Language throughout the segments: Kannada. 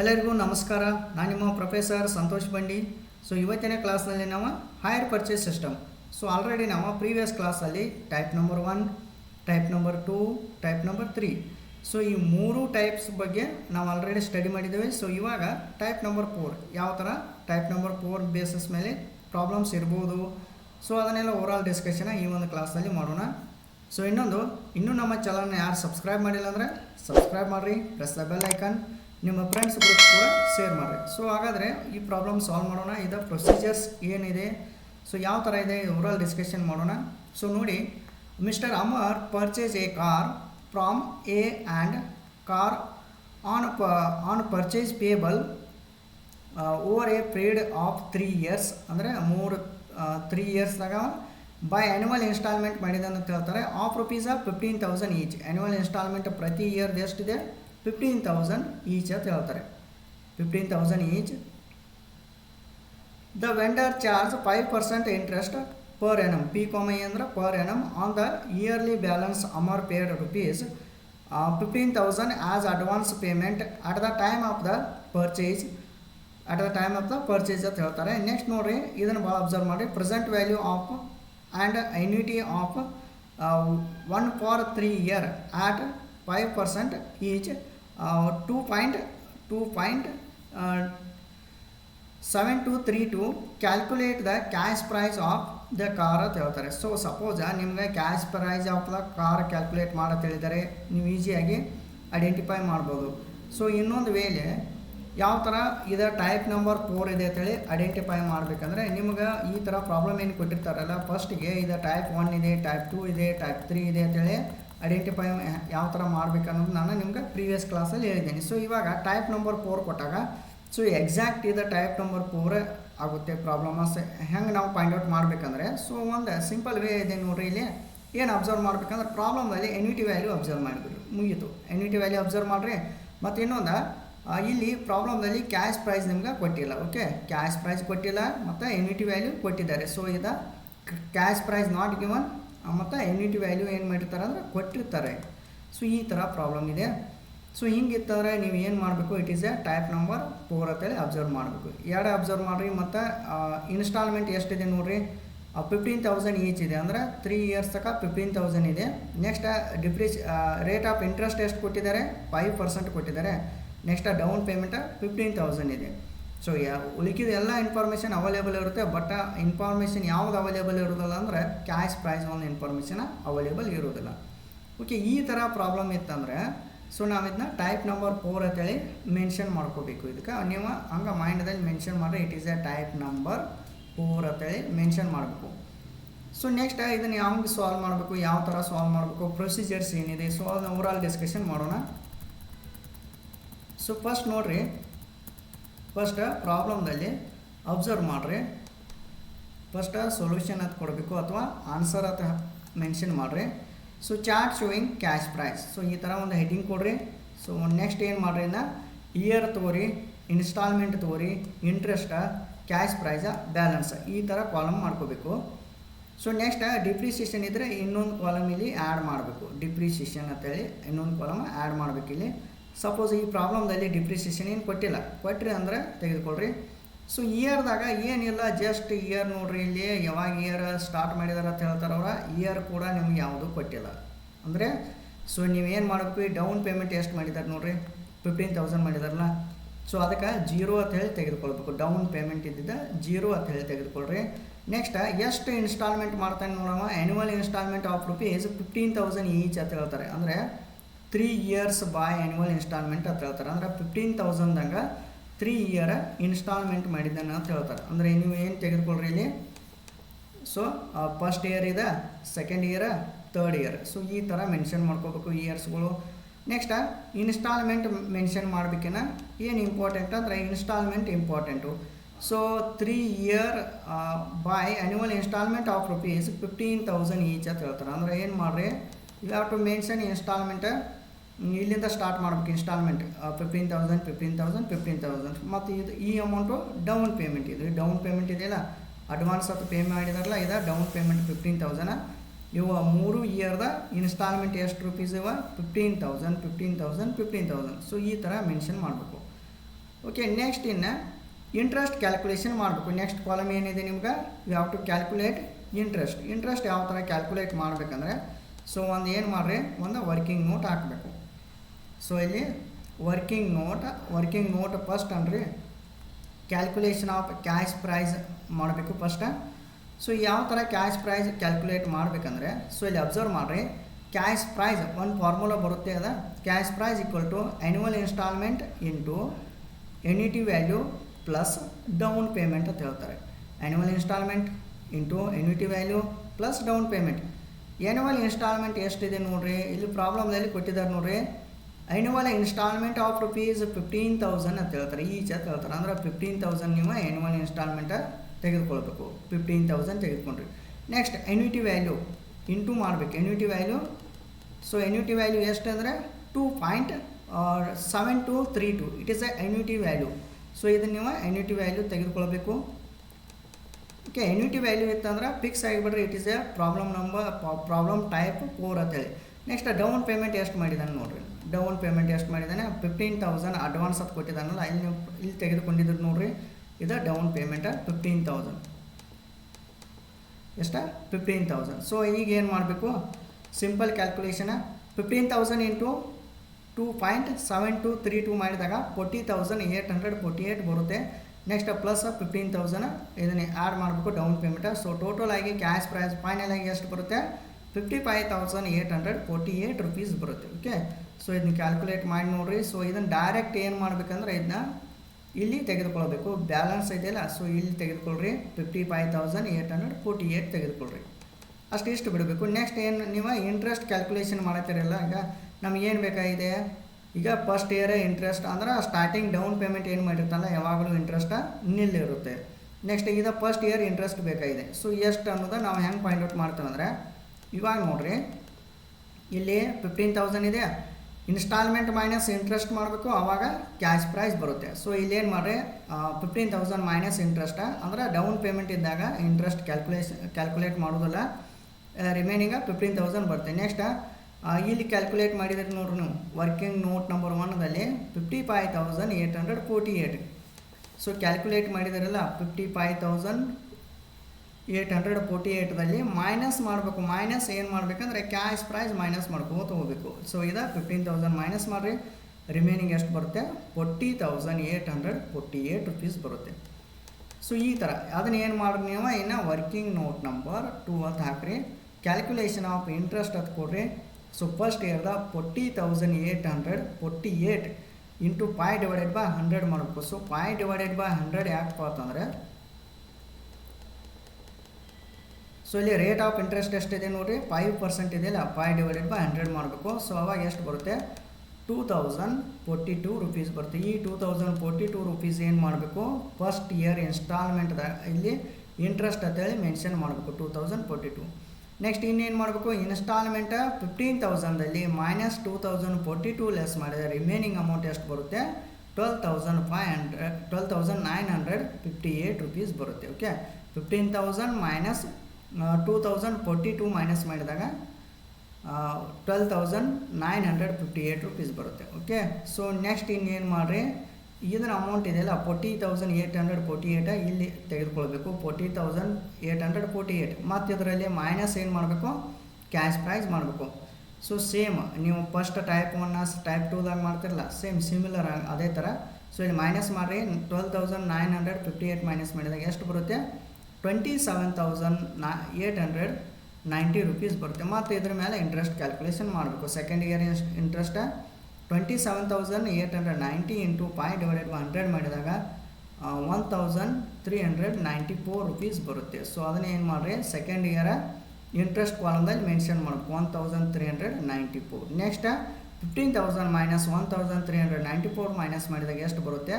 ಎಲ್ಲರಿಗೂ ನಮಸ್ಕಾರ. ನಾನು ನಿಮ್ಮ ಪ್ರೊಫೆಸರ್ ಸಂತೋಷ್ ಬಂಡಿ. ಸೊ ಇವತ್ತಿನ ಕ್ಲಾಸ್ನಲ್ಲಿ ನಾವು hire purchase system so already ನಾವು ಪ್ರೀವಿಯಸ್ ಕ್ಲಾಸಲ್ಲಿ type number one type number two type number three so ಈ ಮೂರು ಟೈಪ್ಸ್ ಬಗ್ಗೆ ನಾವು ಆಲ್ರೆಡಿ ಸ್ಟಡಿ ಮಾಡಿದ್ದೇವೆ. ಸೊ ಇವಾಗ ಟೈಪ್ ನಂಬರ್ ಫೋರ್ ಯಾವ ಥರ ಟೈಪ್ ನಂಬರ್ ಫೋರ್ ಬೇಸಿಸ್ ಮೇಲೆ ಪ್ರಾಬ್ಲಮ್ಸ್ ಇರ್ಬೋದು. ಸೊ ಅದನ್ನೆಲ್ಲ ಓವರಾಲ್ ಡಿಸ್ಕಷನ್ ಈ ಒಂದು ಕ್ಲಾಸಲ್ಲಿ ಮಾಡೋಣ. ಸೊ ಇನ್ನೊಂದು, ಇನ್ನೂ ನಮ್ಮ ಚಾನಲ್ನ ಯಾರು ಸಬ್ಸ್ಕ್ರೈಬ್ ಮಾಡಿಲ್ಲ ಅಂದರೆ ಸಬ್ಸ್ಕ್ರೈಬ್ ಮಾಡಿರಿ ಪ್ರೆಸ್ ದ ಬೆಲ್ ಐಕನ್ ನಿಮ್ಮ ಫ್ರೆಂಡ್ಸ್ ಗ್ರೂಪ್ ಕೂಡ ಶೇರ್ ಮಾಡಿರಿ. ಸೊ ಹಾಗಾದರೆ ಈ ಪ್ರಾಬ್ಲಮ್ ಸಾಲ್ವ್ ಮಾಡೋಣ. ಇದು ಪ್ರೊಸೀಜರ್ಸ್ ಏನಿದೆ? ಸೊ ಯಾವ ಥರ ಇದೆ? ಓವರಾಲ್ ಡಿಸ್ಕಷನ್ ಮಾಡೋಣ. ಸೊ ನೋಡಿ mister Amar purchase a car from a and car on ಪ on purchase payable over a period of three years ಅಂದರೆ ಮೂರು ತ್ರೀ ಇಯರ್ಸ್ದಾಗ ಬೈ ಆ್ಯನ್ಯುವಲ್ ಇನ್ಸ್ಟಾಲ್ಮೆಂಟ್ ಮಾಡಿದೆ ಅಂತ ಹೇಳ್ತಾರೆ. Of rupees fifteen thousand each annual instalment ಪ್ರತಿ ಇಯರ್ದು ಎಷ್ಟಿದೆ? ಫಿಫ್ಟೀನ್ ತೌಸಂಡ್ ಈಚ್ ಅಂತ ಹೇಳ್ತಾರೆ. Fifteen thousand each the vendor charge five percent interest per annum P ಕಾಮೈ ಅಂದ್ರೆ per annum on the yearly balance Amar paid rupees fifteen thousand as advance payment at the time of the purchase at the time of the purchase ಅಂತ ಹೇಳ್ತಾರೆ. ನೆಕ್ಸ್ಟ್ ನೋಡಿರಿ, ಇದನ್ನು ಭಾಳ ಅಬ್ಸರ್ವ್ ಮಾಡಿ present value of and annuity of one for three year at five percent each two point two point seven two three two calculate the cash price of the car ಅಂತ ಹೇಳ್ತಾರೆ. ಸೊ ಸಪೋಸ ನಿಮಗೆ cash price of the car calculate ಮಾಡೋ ಹೇಳಿದರೆ ನೀವು ಈಸಿಯಾಗಿ ಐಡೆಂಟಿಫೈ ಮಾಡ್ಬೋದು. ಸೊ ಇನ್ನೊಂದು ವೇಳೆ ಯಾವ ಥರ ಇದು ಟೈಪ್ ನಂಬರ್ ಫೋರ್ ಇದೆ ಅಂತೇಳಿ ಐಡೆಂಟಿಫೈ ಮಾಡಬೇಕಂದ್ರೆ ನಿಮ್ಗೆ ಈ ಥರ ಪ್ರಾಬ್ಲಮ್ ಏನು ಕೊಟ್ಟಿರ್ತಾರಲ್ಲ ಫಸ್ಟಿಗೆ ಇದು ಟೈಪ್ ಒನ್ ಇದೆ ಟೈಪ್ ಟೂ ಇದೆ ಟೈಪ್ ತ್ರೀ ಇದೆ ಅಂತೇಳಿ ಐಡೆಂಟಿಫೈ ಯಾವ ಥರ ಮಾಡ್ಬೇಕು ಅನ್ನೋದು ನಾನು ನಿಮ್ಗೆ ಪ್ರೀವಿಯಸ್ ಕ್ಲಾಸಲ್ಲಿ ಹೇಳಿದ್ದೀನಿ. ಸೊ ಇವಾಗ ಟೈಪ್ ನಂಬರ್ ಫೋರ್ ಕೊಟ್ಟಾಗ ಸೊ ಎಕ್ಸಾಕ್ಟ್ ಇದು ಟೈಪ್ ನಂಬರ್ ಫೋರ್ ಆಗುತ್ತೆ ಪ್ರಾಬ್ಲಮಸ್ ಹೆಂಗೆ ನಾವು ಫೈಂಡ್ ಔಟ್ ಮಾಡಬೇಕಂದ್ರೆ ಸೊ ಒಂದು ಸಿಂಪಲ್ ವೇ ಇದೆ ನೋಡ್ರಿ ಇಲ್ಲಿ. ಏನು ಅಬ್ಸರ್ವ್ ಮಾಡ್ಬೇಕಂದ್ರೆ ಪ್ರಾಬ್ಲಮಲ್ಲಿ ಎನ್ವಿಟಿ ವ್ಯಾಲ್ಯೂ ಅಬ್ಸರ್ವ್ ಮಾಡಿಬಿಡಿ. ಮುಗೀತು. ಎನ್ವಿಟಿ ವ್ಯಾಲ್ಯೂ ಅಬ್ಸರ್ವ್ ಮಾಡಿರಿ. ಮತ್ತು ಇನ್ನೊಂದು ಇಲ್ಲಿ ಪ್ರಾಬ್ಲಮ್ನಲ್ಲಿ ಕ್ಯಾಶ್ ಪ್ರೈಸ್ ನಿಮ್ಗೆ ಕೊಟ್ಟಿಲ್ಲ ಓಕೆ ಕ್ಯಾಶ್ ಪ್ರೈಸ್ ಕೊಟ್ಟಿಲ್ಲ, ಮತ್ತು ಎನ್ವಿಟಿ ವ್ಯಾಲ್ಯೂ ಕೊಟ್ಟಿದ್ದಾರೆ. ಸೊ ಇದು ಕ್ಯಾಶ್ ಪ್ರೈಸ್ ನಾಟ್ ಗಿವನ್ ಮತ್ತು ಎನ್ವಿಟಿ ವ್ಯಾಲ್ಯೂ ಏನು ಮಾಡಿರ್ತಾರೆ ಅಂದರೆ ಕೊಟ್ಟಿರ್ತಾರೆ. ಸೊ ಈ ಥರ ಪ್ರಾಬ್ಲಮ್ ಇದೆ. ಸೊ ಹಿಂಗಿತ್ತಂದರೆ ನೀವು ಏನು ಮಾಡಬೇಕು? It is a type number four ಅಂತೇಳಿ ಅಬ್ಸರ್ವ್ ಮಾಡಬೇಕು. ಎರಡು ಅಬ್ಸರ್ವ್ ಮಾಡಿರಿ ಮತ್ತು ಇನ್ಸ್ಟಾಲ್ಮೆಂಟ್ ಎಷ್ಟಿದೆ ನೋಡಿರಿ? ಫಿಫ್ಟೀನ್ ತೌಸಂಡ್ ಈಚ್ ಇದೆ. ಅಂದರೆ ತ್ರೀ ಇಯರ್ಸ್ ತನಕ ಫಿಫ್ಟೀನ್ ತೌಸಂಡ್ ಇದೆ. ನೆಕ್ಸ್ಟ್ ಡಿಪ್ರಿಸ್ ರೇಟ್ ಆಫ್ ಇಂಟ್ರೆಸ್ಟ್ ಎಷ್ಟು ಕೊಟ್ಟಿದ್ದಾರೆ? ಫೈವ್ ಪರ್ಸೆಂಟ್ ಕೊಟ್ಟಿದ್ದಾರೆ. Next down payment fifteen thousand ಇದೆ. ಸೊ ಯಾ, ಉಳಿಕಿದ ಎಲ್ಲ ಇನ್ಫಾರ್ಮೇಷನ್ ಅವೈಲೇಬಲ್ ಇರುತ್ತೆ ಬಟ್ ಇನ್ಫಾರ್ಮೇಷನ್ ಯಾವ್ದು ಅವೈಲೇಬಲ್ ಇರೋದಿಲ್ಲ ಅಂದರೆ ಕ್ಯಾಶ್ ಪ್ರೈಸ್ ಒಂದು ಇನ್ಫಾರ್ಮೇಷನ್ ಅವೈಲೇಬಲ್ ಇರೋದಿಲ್ಲ ಓಕೆ ಈ ಥರ ಪ್ರಾಬ್ಲಮ್ ಇತ್ತಂದರೆ ಸೊ ನಾವು ಇದನ್ನ ಟೈಪ್ ನಂಬರ್ ಫೋರ್ ಅಂತೇಳಿ ಮೆನ್ಷನ್ ಮಾಡ್ಕೋಬೇಕು. ಇದಕ್ಕೆ ನೀವು ಹಂಗೆ ಮೈಂಡದಲ್ಲಿ ಮೆನ್ಷನ್ ಮಾಡಿದ್ರೆ it is a type number four ಅಂತೇಳಿ ಮೆನ್ಷನ್ ಮಾಡಬೇಕು. ಸೊ ನೆಕ್ಸ್ಟ್ ಇದನ್ನು ಯಾವಾಗ ಸಾಲ್ವ್ ಮಾಡಬೇಕು, ಯಾವ ಥರ ಸಾಲ್ವ್ ಮಾಡಬೇಕು ಪ್ರೊಸೀಜರ್ಸ್ ಏನಿದೆ ಸೊ ಅದನ್ನ ಓವರಾಲ್ ಡಿಸ್ಕಷನ್ ಮಾಡೋಣ. ಸೊ ಫಸ್ಟ್ ನೋಡಿರಿ ಫಸ್ಟ್ ಪ್ರಾಬ್ಲಮ್ನಲ್ಲಿ ಅಬ್ಸರ್ವ್ ಮಾಡಿರಿ. ಫಸ್ಟ್ ಸೊಲ್ಯೂಷನ್ ಅಂತ ಕೊಡಬೇಕು ಅಥವಾ ಆನ್ಸರ್ ಅಂತ ಮೆನ್ಷನ್ ಮಾಡಿರಿ. So chart showing cash price so ಈ ಥರ ಒಂದು ಹೆಡ್ಡಿಂಗ್ ಕೊಡ್ರಿ. ಸೊ ನೆಕ್ಸ್ಟ್ ಏನು ಮಾಡಿರಿ ಅಂದ್ರೆ ಇಯರ್ ತಗೋರಿ ಇನ್ಸ್ಟಾಲ್ಮೆಂಟ್ ತಗೋರಿ ಇಂಟ್ರೆಸ್ಟ ಕ್ಯಾಶ್ ಪ್ರೈಸ ಬ್ಯಾಲೆನ್ಸ್ ಈ ಥರ ಕಾಲಮ್ ಮಾಡ್ಕೋಬೇಕು. ಸೊ ನೆಕ್ಸ್ಟ್ ಡಿಪ್ರಿಸಿಯೇಷನ್ ಇದ್ದರೆ ಇನ್ನೊಂದು ಕಾಲಮ್ ಇಲ್ಲಿ ಆ್ಯಡ್ ಮಾಡಬೇಕು. ಡಿಪ್ರಿಸಿಯೇಷನ್ ಅಂತೇಳಿ ಇನ್ನೊಂದು ಕಾಲಮ್ ಆ್ಯಡ್ ಮಾಡಬೇಕು ಇಲ್ಲಿ ಸಪೋಸ್ ಈ ಪ್ರಾಬ್ಲಮ್ದಲ್ಲಿ ಡಿಪ್ರಿಸಿಯೇಷನ್ ಏನು ಕೊಟ್ಟಿಲ್ಲ ಕೊಟ್ಟರೆ ಅಂದರೆ ತೆಗೆದುಕೊಳ್ರಿ. ಸೊ ಇಯರ್ದಾಗ ಏನಿಲ್ಲ ಜಸ್ಟ್ ಇಯರ್ ನೋಡ್ರಿ ಇಲ್ಲಿ, ಯಾವಾಗ ಇಯರ್ ಸ್ಟಾರ್ಟ್ ಮಾಡಿದಾರೆ ಅಂತ ಹೇಳ್ತಾರೆ ಅವ್ರ ಇಯರ್ ಕೂಡ ನಿಮ್ಗೆ ಯಾವುದು ಕೊಟ್ಟಿಲ್ಲ. ಅಂದರೆ ಸೊ ನೀವೇನು ಮಾಡಬೇಕು ಡೌನ್ ಪೇಮೆಂಟ್ ಎಷ್ಟು ಮಾಡಿದ್ದಾರೆ ನೋಡ್ರಿ? ಫಿಫ್ಟೀನ್ ತೌಸಂಡ್ ಮಾಡಿದಾರಲ್ಲ. ಸೊ ಅದಕ್ಕೆ ಜೀರೋ ಅಂತ ಹೇಳಿ ತೆಗೆದುಕೊಳ್ಬೇಕು. ಡೌನ್ ಪೇಮೆಂಟ್ ಇದ್ದಿದ್ದ ಜೀರೋ ಅಂತ ಹೇಳಿ ತೆಗೆದುಕೊಳ್ಳ್ರಿ ನೆಕ್ಸ್ಟ್ ಎಷ್ಟು ಇನ್ಸ್ಟಾಲ್ಮೆಂಟ್ ಮಾಡ್ತಾನೆ ನೋಡೋಣ annual instalment of rupees fifteen thousand each ಅಂತ ಹೇಳ್ತಾರೆ. ಅಂದರೆ three years by annual instalment ಅಂತ ಹೇಳ್ತಾರೆ. ಅಂದ್ರೆ ಫಿಫ್ಟೀನ್ ತೌಸಂಡ್ದಂಗೆ ತ್ರೀ ಇಯರ್ ಇನ್ಸ್ಟಾಲ್ಮೆಂಟ್ ಮಾಡಿದ್ದಾನೆ ಅಂತ ಹೇಳ್ತಾರೆ. ಅಂದರೆ ನೀವು ಏನು ತೆಗೆದುಕೊಳ್ರಿ ಇಲ್ಲಿ? ಸೊ ಫಸ್ಟ್ ಇಯರ್ ಇದೆ second year third year so ಈ ಥರ ಮೆನ್ಷನ್ ಮಾಡ್ಕೋಬೇಕು ಇಯರ್ಸ್ಗಳು ನೆಕ್ಸ್ಟ್ ಇನ್ಸ್ಟಾಲ್ಮೆಂಟ್ ಮೆನ್ಷನ್ ಮಾಡಬೇಕೇನ ಏನು ಇಂಪಾರ್ಟೆಂಟ್ ಅಂದರೆ instalment important so three year by annual instalment of rupees fifteen thousand each ಅಂತ ಹೇಳ್ತಾರೆ. ಅಂದರೆ ಏನು ಮಾಡ್ರಿ? You have to mention instalment ಇಲ್ಲಿಂದ ಸ್ಟಾರ್ಟ್ ಮಾಡ್ಬೇಕು instalment fifteen thousand fifteen thousand fifteen thousand ಮತ್ತು ಇದು ಈ ಅಮೌಂಟು ಡೌನ್ ಪೇಮೆಂಟ್ ಇದು. ಡೌನ್ ಪೇಮೆಂಟ್ ಇದೆಯಲ್ಲ ಅಡ್ವಾನ್ಸ್ ಅಂತ ಪೇ ಮಾಡಿದಾರಲ್ಲ ಇದು ಡೌನ್ ಪೇಮೆಂಟ್ ಫಿಫ್ಟೀನ್ ತೌಸಂಡ ಇವು ಮೂರು ಇಯರ್ದ ಇನ್ಸ್ಟಾಲ್ಮೆಂಟ್ ಎಷ್ಟು ರುಪೀಸ್ ಇವ? Fifteen thousand fifteen thousand fifteen thousand so ಈ ಥರ ಮೆನ್ಷನ್ ಮಾಡಬೇಕು. ಓಕೆ ನೆಕ್ಸ್ಟ್ ಇನ್ನು ಇಂಟ್ರೆಸ್ಟ್ ಕ್ಯಾಲ್ಕುಲೇಷನ್ ಮಾಡಬೇಕು. ನೆಕ್ಸ್ಟ್ ಕಾಲಮ್ ಏನಿದೆ ನಿಮ್ಗೆ? You have to calculate interest interest ಯಾವ ಥರ ಕ್ಯಾಲ್ಕುಲೇಟ್ ಮಾಡಬೇಕಂದ್ರೆ ಸೊ ಒಂದು ಏನು ಮಾಡಿರಿ? ಒಂದು ವರ್ಕಿಂಗ್ ನೋಟ್ ಹಾಕಬೇಕು. ಸೊ ಇಲ್ಲಿ working note working note first ಅನ್ರಿ. ಕ್ಯಾಲ್ಕುಲೇಷನ್ ಆಫ್ ಕ್ಯಾಶ್ ಪ್ರೈಸ್ ಮಾಡಬೇಕು ಫಸ್ಟ್ ಸೊ ಯಾವ ಥರ ಕ್ಯಾಶ್ ಪ್ರೈಸ್ ಕ್ಯಾಲ್ಕುಲೇಟ್ ಮಾಡಬೇಕಂದ್ರೆ ಸೊ ಇಲ್ಲಿ ಅಬ್ಸರ್ವ್ ಮಾಡಿರಿ. ಕ್ಯಾಶ್ ಪ್ರೈಸ್ ಒಂದು ಫಾರ್ಮುಲಾ ಬರುತ್ತೆ ಅದ. Cash price equal to annual instalment into annuity value plus down payment ಅಂತ ಹೇಳ್ತಾರೆ. Annual instalment into annuity value plus down payment annual instalment ಎಷ್ಟಿದೆ ನೋಡಿರಿ? ಇಲ್ಲಿ ಪ್ರಾಬ್ಲಮ್ದಲ್ಲಿ ಕೊಟ್ಟಿದ್ದಾರೆ ನೋಡ್ರಿ. Annual instalment of rupees fifteen thousand ಅಂತ ಹೇಳ್ತಾರೆ. ಈಚ್ ಅಂತ ಹೇಳ್ತಾರೆ. ಅಂದ್ರೆ ಫಿಫ್ಟೀನ್ ತೌಸಂಡ್ ನೀವು ಆ್ಯನ್ಯುವಲ್ ಇನ್ಸ್ಟಾಲ್ಮೆಂಟ ತೆಗೆದುಕೊಳ್ಬೇಕು. ಫಿಫ್ಟೀನ್ ತೌಸಂಡ್ ತೆಗೆದುಕೊಂಡ್ರಿ. ನೆಕ್ಸ್ಟ್ ಎನ್ಯುಟಿ ವ್ಯಾಲ್ಯೂ ಇಂಟು ಮಾಡ್ಬೇಕು. Annuity value so annuity value ಎಷ್ಟು ಅಂದರೆ two point seven two three two it is a annuity value so ಇದನ್ನು ನೀವು ಎನ್ಯುಟಿ ವ್ಯಾಲ್ಯೂ ತೆಗೆದುಕೊಳ್ಬೇಕು. ಓಕೆ ಎನ್ಯುಟಿ ವ್ಯಾಲ್ಯೂ ಇತ್ತಂದ್ರೆ fix ಆಗಿಬಿಡ್ರಿ. It is a problem number problem type four ಅಂತೇಳಿ ನೆಕ್ಸ್ಟ್ ಡೌನ್ ಪೇಮೆಂಟ್ ಎಷ್ಟು ಮಾಡಿದ್ದಾನೆ ನೋಡ್ರಿ. ಡೌನ್ ಪೇಮೆಂಟ್ ಎಷ್ಟು ಮಾಡಿದ್ದಾನೆ ಫಿಫ್ಟೀನ್ ತೌಸಂಡ್ ಅಡ್ವಾನ್ಸ್ ಅದು ಕೊಟ್ಟಿದ್ದಾನಲ್ಲ ಇಲ್ಲಿ ನೀವು ಇಲ್ಲಿ ತೆಗೆದುಕೊಂಡಿದ್ದು ನೋಡ್ರಿ. ಇದು ಡೌನ್ ಪೇಮೆಂಟ್ ಫಿಫ್ಟೀನ್ ತೌಸಂಡ್ ಎಷ್ಟ? ಫಿಫ್ಟೀನ್ ತೌಸಂಡ್ ಸೊ ಈಗ ಏನು ಮಾಡಬೇಕು? Simple calculation fifteen thousand into two point seven two three two ಮಾಡಿದಾಗ forty thousand eight hundred forty eight ಬರುತ್ತೆ. ನೆಕ್ಸ್ಟ್ ಪ್ಲಸ್ ಫಿಫ್ಟೀನ್ ತೌಸಂಡ್ ಇದನ್ನೇ ಆ್ಯಡ್ ಮಾಡಬೇಕು ಡೌನ್ ಪೇಮೆಂಟ ಸೊ ಟೋಟಲ್ ಆಗಿ ಕ್ಯಾಶ್ ಪ್ರೈಸ್ ಫೈನಲ್ ಆಗಿ ಎಷ್ಟು ಬರುತ್ತೆ? Fifty five thousand eight hundred forty eight rupees ಬರುತ್ತೆ ಓಕೆ ಸೊ ಇದನ್ನ ಕ್ಯಾಲ್ಕುಲೇಟ್ ಮಾಡಿ ನೋಡಿರಿ. ಸೊ ಇದನ್ನು ಡೈರೆಕ್ಟ್ ಏನು ಮಾಡಬೇಕಂದ್ರೆ ಇದನ್ನ ಇಲ್ಲಿ ತೆಗೆದುಕೊಳ್ಬೇಕು ಬ್ಯಾಲೆನ್ಸ್ ಇದೆಯಲ್ಲ ಸೊ ಇಲ್ಲಿ ತೆಗೆದುಕೊಳ್ಳ್ರಿ fifty five thousand eight hundred forty eight ತೆಗೆದುಕೊಳ್ರಿ. ಅಷ್ಟು ಇಷ್ಟು ಬಿಡಬೇಕು. ನೆಕ್ಸ್ಟ್ ಏನು, ನೀವು ಇಂಟ್ರೆಸ್ಟ್ ಕ್ಯಾಲ್ಕುಲೇಷನ್ ಮಾಡತ್ತೀರಲ್ಲ ಈಗ ನಮ್ಗೆ ಏನು ಬೇಕಾಗಿದೆ? ಈಗ ಫಸ್ಟ್ ಇಯರ್ ಇಂಟ್ರೆಸ್ಟ್ ಅಂದ್ರೆ ಸ್ಟಾರ್ಟಿಂಗ್ ಡೌನ್ ಪೇಮೆಂಟ್ ಏನು ಮಾಡಿರ್ತಲ್ಲ ಯಾವಾಗಲೂ ಇಂಟ್ರೆಸ್ಟ್ ನಿಲ್ಲಿರುತ್ತೆ. ನೆಕ್ಸ್ಟ್ ಈಗ ಫಸ್ಟ್ ಇಯರ್ ಇಂಟ್ರೆಸ್ಟ್ ಬೇಕಾಗಿದೆ. ಸೊ ಎಷ್ಟು ಅನ್ನೋದು ನಾವು ಹೆಂಗೆ ಫೈಂಡ್ ಔಟ್ ಮಾಡ್ತೇವೆ ಅಂದರೆ ಇವಾಗ ನೋಡ್ರಿ, ಇಲ್ಲಿ ಫಿಫ್ಟೀನ್ ತೌಸಂಡ್ ಇದೆ. ಇನ್ಸ್ಟಾಲ್ಮೆಂಟ್ ಮೈನಸ್ ಇಂಟ್ರೆಸ್ಟ್ ಮಾಡಬೇಕು ಆವಾಗ ಕ್ಯಾಶ್ ಪ್ರೈಸ್ ಬರುತ್ತೆ. ಸೊ ಇಲ್ಲೇನು ಮಾಡ್ರಿ ಫಿಫ್ಟೀನ್ ತೌಸಂಡ್ ಮೈನಸ್ ಇಂಟ್ರೆಸ್ಟ್ ಅಂದರೆ ಡೌನ್ ಪೇಮೆಂಟ್ ಇದ್ದಾಗ ಇಂಟ್ರೆಸ್ಟ್ ಕ್ಯಾಲ್ಕುಲೇಷ್ ಕ್ಯಾಲ್ಕುಲೇಟ್ ಮಾಡೋದಲ್ಲ ರಿಮೈನಿಂಗ ಫಿಫ್ಟೀನ್ ತೌಸಂಡ್ ಬರುತ್ತೆ. ನೆಕ್ಸ್ಟ್ ಇಲ್ಲಿ ಕ್ಯಾಲ್ಕುಲೇಟ್ ಮಾಡಿದ್ರೆ ನೋಡ್ರಿ ನೀವು ವರ್ಕಿಂಗ್ ನೋಟ್ ನಂಬರ್ ಒನ್ನಲ್ಲಿ fifty five thousand eight hundred forty eight so calculate ಮಾಡಿದಾರಲ್ಲ fifty five thousand eight hundred forty ಏಯ್ಟ್ದಲ್ಲಿ minus ಮಾಡಬೇಕು ಮೈನಸ್ ಏನು ಮಾಡಬೇಕಂದ್ರೆ ಕ್ಯಾಶ್ ಪ್ರೈಸ್ ಮೈನಸ್ ಮಾಡ್ಕೋತ ಹೋಗಬೇಕು. ಸೊ ಇದು ಫಿಫ್ಟೀನ್ ತೌಸಂಡ್ ಮೈನಸ್ ಮಾಡಿರಿ. ರಿಮೈನಿಂಗ್ ಎಷ್ಟು ಬರುತ್ತೆ? Forty thousand eight hundred forty eight rupees ಬರುತ್ತೆ. ಸೊ ಈ ಥರ ಅದನ್ನ ಏನು ಮಾಡ್ರಿ ನೀವು? ಇನ್ನು ವರ್ಕಿಂಗ್ ನೋಟ್ ನಂಬರ್ ಟೂ ಅಂತ ಹಾಕಿರಿ. ಕ್ಯಾಲ್ಕುಲೇಷನ್ ಆಫ್ ಇಂಟ್ರೆಸ್ಟ್ ಅದು ಕೊಡ್ರಿ. So first ಇಯರ್ದ forty thousand eight hundred forty eight into five divided by hundred ಮಾಡಬೇಕು. So five divided by hundred ಯಾಕಪ್ಪ ಅಂತಂದರೆ ಸೊ ಇಲ್ಲಿ ರೇಟ್ ಆಫ್ ಇಂಟ್ರೆಸ್ಟ್ ಎಷ್ಟಿದೆ ನೋಡಿರಿ? ಫೈವ್ ಪರ್ಸೆಂಟ್ ಇದೆಯಲ್ಲ ಫೈವ್ ಡಿವೈಡೆಡ್ ಬೈ ಹಂಡ್ರೆಡ್ ಮಾಡಬೇಕು. ಸೊ ಅವಾಗ ಎಷ್ಟು ಬರುತ್ತೆ? Two thousand forty two rupees ಬರುತ್ತೆ. ಈ two thousand forty two rupees ಏನು ಮಾಡಬೇಕು? ಫಸ್ಟ್ ಇಯರ್ ಇನ್ಸ್ಟಾಲ್ಮೆಂಟ್ದ ಇಲ್ಲಿ ಇಂಟ್ರೆಸ್ಟ್ ಅಂತೇಳಿ ಮೆನ್ಷನ್ ಮಾಡಬೇಕು. Two thousand forty two next ಇನ್ನೇನು ಮಾಡಬೇಕು? Instalment fifteen ತೌಸಂಡಲ್ಲಿ minus two thousand forty two less ಮಾಡಿದರೆ ರಿಮೈನಿಂಗ್ ಅಮೌಂಟ್ ಎಷ್ಟು ಬರುತ್ತೆ? Twelve thousand five hundred twelve thousand nine hundred fifty eight rupees ಬರುತ್ತೆ. Okay fifteen thousand minus two thousand forty two minus ಮಾಡಿದಾಗ twelve thousand nine hundred fifty eight rupees ಬರುತ್ತೆ. ಓಕೆ ಸೊ ನೆಕ್ಸ್ಟ್ ಇನ್ನೇನು ಮಾಡಿರಿ? ಇದರ ಅಮೌಂಟ್ ಇದೆಯಲ್ಲ forty thousand eight hundred forty eight ಇಲ್ಲಿ ತೆಗೆದುಕೊಳ್ಬೇಕು. Forty thousand eight hundred forty eight ಮತ್ತು ಇದರಲ್ಲಿ ಮೈನಸ್ ಏನು ಮಾಡಬೇಕು? ಕ್ಯಾಶ್ ಪ್ರೈಸ್ ಮಾಡಬೇಕು. ಸೊ ಸೇಮ್ ನೀವು ಫಸ್ಟ್ ಟೈಪ್ ಒನ್ ಟೈಪ್ ಟೂದಾಗ ಮಾಡ್ತಿರಲ್ಲ ಸೇಮ್ ಸಿಮಿಲರ್ ಅದೇ ಥರ ಸೊ ಇಲ್ಲಿ ಮೈನಸ್ ಮಾಡಿರಿ. Twelve thousand nine hundred fifty eight minus ಮಾಡಿದಾಗ ಎಷ್ಟು ಬರುತ್ತೆ? ಟ್ವೆಂಟಿ ಸೆವೆನ್ ತೌಸಂಡ್ ನಾ ಏಯ್ಟ್ ಹಂಡ್ರೆಡ್ ನೈಂಟಿ ರುಪೀಸ್ ಬರುತ್ತೆ. ಮತ್ತು ಇದ್ರ ಮೇಲೆ ಇಂಟ್ರೆಸ್ಟ್ ಕ್ಯಾಲ್ಕುಲೇಷನ್ ಮಾಡಬೇಕು. Second year interest twenty seven thousand eight hundred ninety into point divided by hundred ಮಾಡಿದಾಗ one thousand three hundred ninety four rupees ಬರುತ್ತೆ. ಸೊ ಅದನ್ನ ಏನು ಮಾಡಿರಿ? ಸೆಕೆಂಡ್ ಇಯರ ಇಂಟ್ರೆಸ್ಟ್ ಕಾಲಮ್ದಲ್ಲಿ ಮೆನ್ಷನ್ ಮಾಡಬೇಕು. One thousand three hundred ninety four next fifteen thousand minus one thousand three hundred ninety four minus ಮಾಡಿದಾಗ ಎಷ್ಟು ಬರುತ್ತೆ?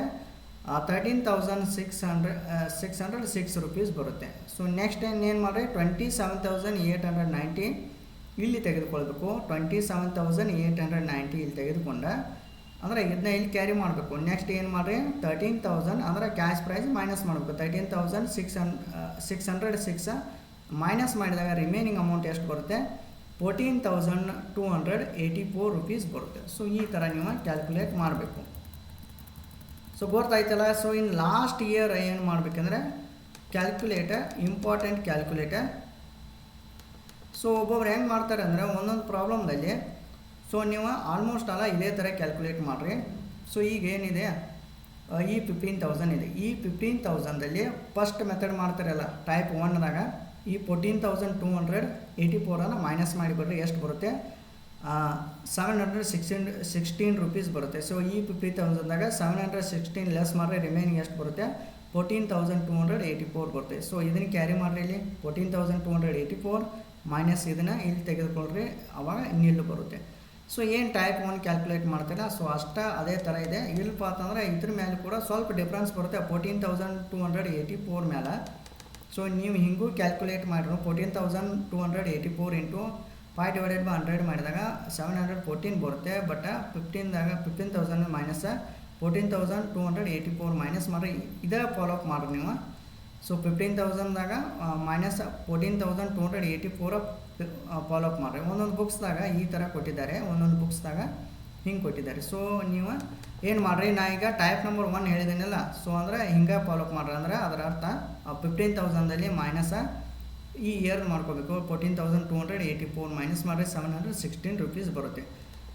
Thirteen thousand six hundred six hundred six rupees ಬರುತ್ತೆ. ಸೊ ನೆಕ್ಸ್ಟ್ ಏನು ಮಾಡಿರಿ? Twenty seven thousand eight hundred ninety ಇಲ್ಲಿ ತೆಗೆದುಕೊಳ್ಬೇಕು. Twenty seven thousand eight hundred ninety ಇಲ್ಲಿ ತೆಗೆದುಕೊಂಡ, ಅಂದರೆ ಇದನ್ನ ಇಲ್ಲಿ ಕ್ಯಾರಿ ಮಾಡಬೇಕು. ನೆಕ್ಸ್ಟ್ ಏನು ಮಾಡಿರಿ? ತರ್ಟೀನ್ ತೌಸಂಡ್ ಅಂದರೆ ಕ್ಯಾಶ್ ಪ್ರೈಸ್ ಮೈನಸ್ ಮಾಡಬೇಕು. Thirteen thousand six hundred six hundred six minus ಮಾಡಿದಾಗ ರಿಮೈನಿಂಗ್ ಅಮೌಂಟ್ ಎಷ್ಟು ಬರುತ್ತೆ? Fourteen thousand two hundred eighty four rupees ಬರುತ್ತೆ. ಸೊ ಈ ಥರ ನೀವು ಕ್ಯಾಲ್ಕುಲೇಟ್ ಮಾಡಬೇಕು. ಸೊ ಗೊತ್ತಾಯ್ತಲ್ಲ ಸೊ ಇನ್ ಲಾಸ್ಟ್ ಇಯರ್ ಏನು ಮಾಡಬೇಕಂದ್ರೆ ಕ್ಯಾಲ್ಕುಲೇಟರ್ ಇಂಪಾರ್ಟೆಂಟ್ ಕ್ಯಾಲ್ಕುಲೇಟರ್ ಸೊ ಒಬ್ಬೊಬ್ರು ಹೆಂಗೆ ಮಾಡ್ತಾರೆ ಅಂದರೆ, ಒಂದೊಂದು ಪ್ರಾಬ್ಲಮ್ದಲ್ಲಿ ಸೊ ನೀವು ಆಲ್ಮೋಸ್ಟ್ ಅಲ್ಲ ಇದೇ ಥರ ಕ್ಯಾಲ್ಕುಲೇಟ್ ಮಾಡಿರಿ. ಸೊ ಈಗ ಏನಿದೆ? ಈ ಫಿಫ್ಟೀನ್ ತೌಸಂಡ್ ಇದೆ. ಈ ಫಿಫ್ಟೀನ್ ತೌಸಂಡಲ್ಲಿ ಫಸ್ಟ್ ಮೆಥಡ್ ಮಾಡ್ತಾರಲ್ಲ ಟೈಪ್ ಒನ್ದಾಗ ಈ fourteen thousand two hundred eighty ಫೋರನ್ನು minus ಮಾಡಿಬಿಟ್ರೆ ಎಷ್ಟು ಬರುತ್ತೆ? Seven hundred sixteen sixteen rupees ಬರುತ್ತೆ. ಸೊ ಈ ಫಿಫ್ಟಿ ತೌಸಂಡ್ದಾಗ ಸೆವೆನ್ ಹಂಡ್ರೆಡ್ ಸಿಕ್ಸ್ಟೀನ್ ಲೆಸ್ ಮಾಡಿದ್ರೆ ರಿಮೈನಿಂಗ್ ಎಷ್ಟು ಬರುತ್ತೆ? Fourteen thousand two hundred eighty four ಬರುತ್ತೆ. ಸೊ ಇದನ್ನು ಕ್ಯಾರಿ ಮಾಡಿರಿ ಇಲ್ಲಿ. Fourteen thousand two hundred eighty four minus ಇದನ್ನು ಇಲ್ಲಿ ತೆಗೆದುಕೊಳ್ರಿ. ಅವಾಗ ನಿಲ್ಲು ಬರುತ್ತೆ. ಸೊ ಏನು ಟೈಪ್ ಒನ್ ಕ್ಯಾಲ್ಕುಲೇಟ್ ಮಾಡ್ತೀರಾ? ಸೊ ಅಷ್ಟ ಅದೇ ಥರ ಇದೆ. ಇಲ್ಲಪ್ಪ ಅಂತಂದ್ರೆ ಇದ್ರ ಮೇಲೆ ಕೂಡ ಸ್ವಲ್ಪ ಡಿಫ್ರೆನ್ಸ್ ಬರುತ್ತೆ. Fourteen thousand two hundred eighty four ಮೇಲೆ ಸೊ ನೀವು ಹಿಂಗೂ ಕ್ಯಾಲ್ಕುಲೇಟ್ ಮಾಡಿರೋ. Fourteen thousand two hundred eighty four into five divided by hundred ಮಾಡಿದಾಗ ಸೆವೆನ್ ಹಂಡ್ರೆಡ್ ಫೋರ್ಟೀನ್ ಬರುತ್ತೆ but ಫಿಫ್ಟೀನ್ದಾಗ fifteen thousand minus fourteen thousand two hundred eighty four minus ಮಾಡಿರಿ. ಇದೇ ಫಾಲೋ ಅಪ್ ಮಾಡಿರಿ ನೀವು. So fifteen ತೌಸಂಡ್ದಾಗ minus fourteen thousand two hundred eighty four follow up ಮಾಡಿರಿ. ಒಂದೊಂದು ಬುಕ್ಸ್ದಾಗ ಈ ಥರ ಕೊಟ್ಟಿದ್ದಾರೆ, ಒಂದೊಂದು ಬುಕ್ಸ್ದಾಗ ಹಿಂಗೆ ಕೊಟ್ಟಿದ್ದಾರೆ. ಸೊ ನೀವು ಏನು ಮಾಡಿರಿ? ನಾ ಈಗ ಟೈಪ್ ನಂಬರ್ ಒನ್ ಹೇಳಿದ್ದೀನಲ್ಲ ಸೊ ಅಂದರೆ ಹಿಂಗೆ ಫಾಲೋ ಅಪ್ ಮಾಡ್ರಿ. ಅಂದ್ರೆ ಅದರ ಅರ್ಥ ಫಿಫ್ಟೀನ್ ತೌಸಂಡಲ್ಲಿ ಮೈನಸ್ ಈ ಇಯರ್ ಮಾಡ್ಕೋಬೇಕು. Fourteen thousand two hundred eighty four minus ಮಾಡಿರಿ ಸೆವೆನ್ ಹಂಡ್ರೆಡ್ ಸಿಕ್ಸ್ಟೀನ್ ರುಪೀಸ್ ಬರುತ್ತೆ.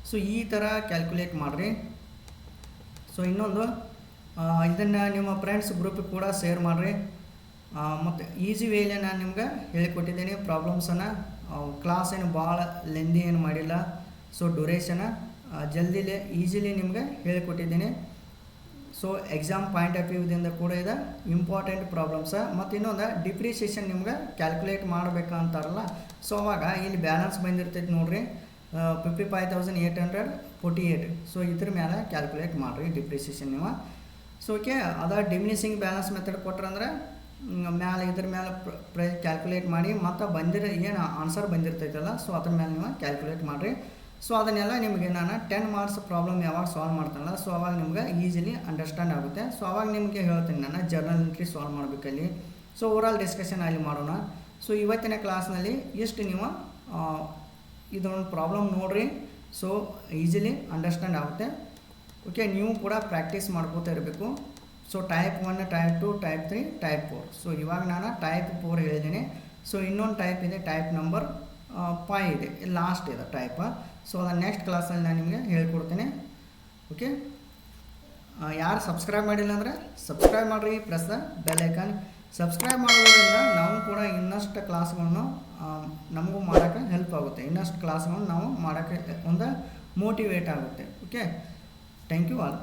ಸೊ ಈ ಥರ ಕ್ಯಾಲ್ಕುಲೇಟ್ ಮಾಡಿರಿ. ಸೊ ಇನ್ನೊಂದು ಇದನ್ನು ನಿಮ್ಮ ಫ್ರೆಂಡ್ಸ್ ಗ್ರೂಪಿಗೆ ಕೂಡ ಶೇರ್ ಮಾಡಿರಿ. ಮತ್ತು ಈಸಿ ವೇಲೆ ನಾನು ನಿಮ್ಗೆ ಹೇಳಿಕೊಟ್ಟಿದ್ದೀನಿ ಪ್ರಾಬ್ಲಮ್ಸನ್ನು ಕ್ಲಾಸ್ ಏನು ಭಾಳ ಲೆಂದಿ ಏನು ಮಾಡಿಲ್ಲ. ಸೊ ಡ್ಯೂರೇಷನ ಜಲ್ದಿಲೇ ಈಸಿಲಿ ನಿಮ್ಗೆ ಹೇಳಿಕೊಟ್ಟಿದ್ದೀನಿ. ಸೊ ಎಕ್ಸಾಮ್ ಪಾಯಿಂಟ್ ಆಫ್ ವ್ಯೂದಿಂದ ಕೂಡ ಇದೆ ಇಂಪಾರ್ಟೆಂಟ್ ಪ್ರಾಬ್ಲಮ್ಸ ಮತ್ತು ಇನ್ನೊಂದು ಡಿಪ್ರಿಸಿಯೇಷನ್ ನಿಮ್ಗೆ ಕ್ಯಾಲ್ಕುಲೇಟ್ ಮಾಡಬೇಕು ಅಂತಾರಲ್ಲ ಸೊ ಅವಾಗ ಇಲ್ಲಿ ಬ್ಯಾಲೆನ್ಸ್ ಬಂದಿರ್ತೈತೆ ನೋಡಿರಿ. Fifty five thousand eight hundred forty eight so ಇದ್ರ ಮೇಲೆ ಕ್ಯಾಲ್ಕುಲೇಟ್ ಮಾಡಿರಿ ಡಿಪ್ರಿಸಿಯೇಷನ್ ನೀವು. ಸೊ ಓಕೆ, ಅದ ಡಿಮಿನಿಸಿಂಗ್ ಬ್ಯಾಲೆನ್ಸ್ ಮೆಥಡ್ ಕೊಟ್ರಂದ್ರೆ ಮ್ಯಾಲೆ ಇದ್ರ ಮೇಲೆ ಪ್ರೈ ಕ್ಯಾಲ್ಕುಲೇಟ್ ಮಾಡಿ, ಮತ್ತು ಬಂದಿರೋ ಏನು ಆನ್ಸರ್ ಬಂದಿರ್ತೈತಲ್ಲ ಸೊ ಅದ್ರ ಮೇಲೆ ನೀವು ಕ್ಯಾಲ್ಕುಲೇಟ್ ಮಾಡಿರಿ. ಸೊ ಅದನ್ನೆಲ್ಲ ನಿಮಗೆ ನಾನು ಟೆನ್ ಮಾರ್ಕ್ಸ್ ಪ್ರಾಬ್ಲಮ್ ಯಾವಾಗ ಸಾಲ್ವ್ ಮಾಡ್ತಾನಲ್ಲ ಸೊ ಅವಾಗ ನಿಮ್ಗೆ ಈಸಿಲಿ ಅಂಡರ್ಸ್ಟ್ಯಾಂಡ್ ಆಗುತ್ತೆ. ಸೊ ಅವಾಗ ನಿಮಗೆ ಹೇಳ್ತೀನಿ ನಾನು ಜರ್ನಲ್ ಎಂಟ್ರಿ ಸಾಲ್ವ್ ಮಾಡಬೇಕಲ್ಲಿ. ಸೊ ಓವರಾಲ್ ಡಿಸ್ಕಷನ್ ಅಲ್ಲಿ ಮಾಡೋಣ. ಸೊ ಇವತ್ತಿನ ಕ್ಲಾಸ್ನಲ್ಲಿ ಎಷ್ಟು ನೀವು ಇದೊಂದು ಪ್ರಾಬ್ಲಮ್ ನೋಡ್ರಿ. ಸೊ ಈಸಿಲಿ ಅಂಡರ್ಸ್ಟ್ಯಾಂಡ್ ಆಗುತ್ತೆ. ಓಕೆ ನೀವು ಕೂಡ ಪ್ರಾಕ್ಟೀಸ್ ಮಾಡ್ಕೋತಾ ಇರಬೇಕು. So type one type two type three type four so ಇವಾಗ ನಾನು ಟೈಪ್ ಫೋರ್ ಹೇಳಿದ್ದೀನಿ. ಸೊ ಇನ್ನೊಂದು ಟೈಪ್ ಇದೆ ಟೈಪ್ ನಂಬರ್ ಫೈ ಇದೆ. ಲಾಸ್ಟ್ ಇದೆ ಟೈಪ ಸೊ ಅದನ್ನು ನೆಕ್ಸ್ಟ್ ಕ್ಲಾಸಲ್ಲಿ ನಾನು ನಿಮಗೆ ಹೇಳ್ಕೊಡ್ತೀನಿ. ಓಕೆ ಯಾರು ಸಬ್ಸ್ಕ್ರೈಬ್ ಮಾಡಿಲ್ಲ ಅಂದರೆ ಸಬ್ಸ್ಕ್ರೈಬ್ ಮಾಡಿರಿ press the bell icon subscribe ಮಾಡೋದ್ರಿಂದ ನಾವು ಕೂಡ ಇನ್ನಷ್ಟು ಕ್ಲಾಸ್ಗಳನ್ನು ನಮಗೂ ಮಾಡೋಕ್ಕೆ ಹೆಲ್ಪ್ ಆಗುತ್ತೆ. ಇನ್ನಷ್ಟು ಕ್ಲಾಸ್ಗಳನ್ನು ನಾವು ಮಾಡೋಕ್ಕೆ, ಒಂದು ಮೋಟಿವೇಟ್ ಆಗುತ್ತೆ. Okay thank you all